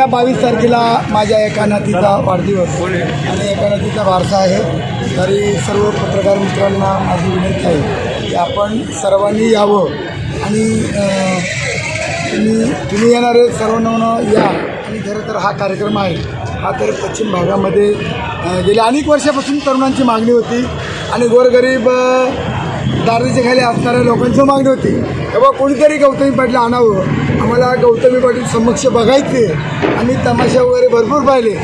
उद्या बावीस तारखेला माझ्या एका नातीचा वाढदिवस आणि एका नातीचा वारसा आहे. तरी सर्व पत्रकार मित्रांना माझी विनंती आहे की आपण सर्वांनी यावं आणि तुम्ही तुम्ही येणारे सर्वांना या आणि खरं तर हा कार्यक्रम आहे. हा तर पश्चिम भागामध्ये गेल्या अनेक वर्षापासून तरुणांची मागणी होती आणि गोरगरीब दारीच्या खाली असणाऱ्या लोकांची मागणी होती. तेव्हा कोणीतरी गौतमी पाटील आणावं. आम्हाला गौतमी पाटील समक्ष बघायचे आम्ही तमाशा वगैरे भरपूर पाहिले.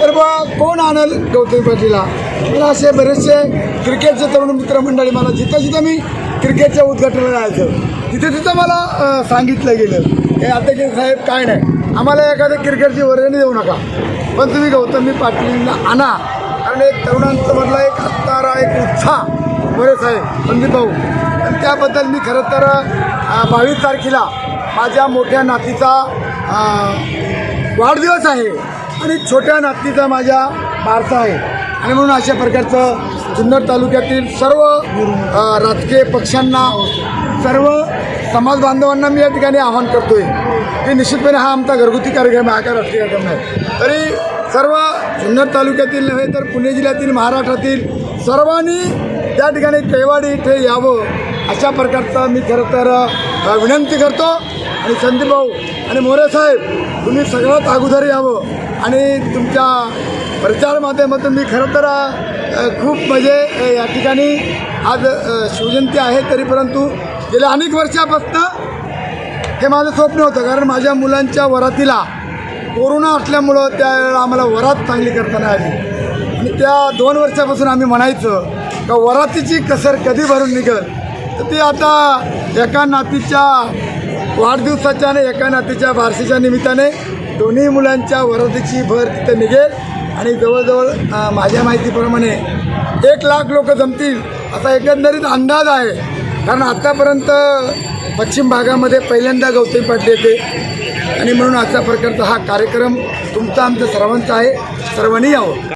तर बा कोण आणल गौतमी पाटीलला? मला असे बरेचसे क्रिकेटचे तरुण मित्रमंडळी मला जिथं जिथं मी क्रिकेटच्या उद्घाटनाला जायचं तिथे तिथं मला सांगितलं गेलं. हे अध्यक्ष साहेब काय नाही. आम्हाला एखाद्या क्रिकेटची वर्गणी देऊ नका. पण तुम्ही गौतमी पाटीलला आणा. कारण एक तरुणांचं म्हटलं एक हत्तारा एक उत्साह बरेच आहे. संदीप भाऊ आणि त्याबद्दल मी खरं तर बावीस तारखेला माझ्या मोठ्या नातीचा वाढदिवस आहे. आणि छोट्या नातीचा माझ्या बारसा आहे. आणि म्हणून अशा प्रकारचं जुन्नर तालुक्यातील सर्व राजकीय पक्षांना सर्व समाज बांधवांना मी या ठिकाणी आवाहन करतोय की निश्चितपणे हा आमचा घरगुती कार्यक्रम आहे हा काय राष्ट्रीय कार्यक्रम आहे तरी सर्व जुन्नर तालुक्यातील नव्हे तर पुणे जिल्ह्यातील महाराष्ट्रातील सर्वांनी त्या ठिकाणी केवाडी इथे यावं अशा प्रकारचा मी खरं तर विनंती करतो. आणि संदीप भाऊ आणि मोरे साहेब तुम्ही सगळ्यात अगोदर यावं. आणि तुमच्या प्रचार माध्यमातून मी खरं तर खूप म्हणजे या ठिकाणी आज शिवजयंती आहे तरी परंतु गेल्या अनेक वर्षापासून हे माझं स्वप्न होतं. कारण माझ्या मुलांच्या वरातीला कोरोना असल्यामुळं त्यावेळेला आम्हाला वरात चांगली करताना आली. आणि त्या दोन वर्षापासून आम्ही म्हणायचं का वरातीची कसर कधी भरून निघल? तर ती आता एका नातीच्या वाढदिवसाच्या आणि एका नातीच्या बारशीच्या निमित्ताने दोन्ही मुलांच्या वरातीची भर तिथे निघेल आणि जवळजवळ माझ्या माहितीप्रमाणे एक लाख लोक जमतील असा एकंदरीत अंदाज आहे. कारण आत्तापर्यंत पश्चिम भागामध्ये पहिल्यांदा गौतमी पाटील येते. आणि म्हणून अशा प्रकारचा हा कार्यक्रम तुमचा आमचा सर्वांचा आहे. सर्वांनी यावं.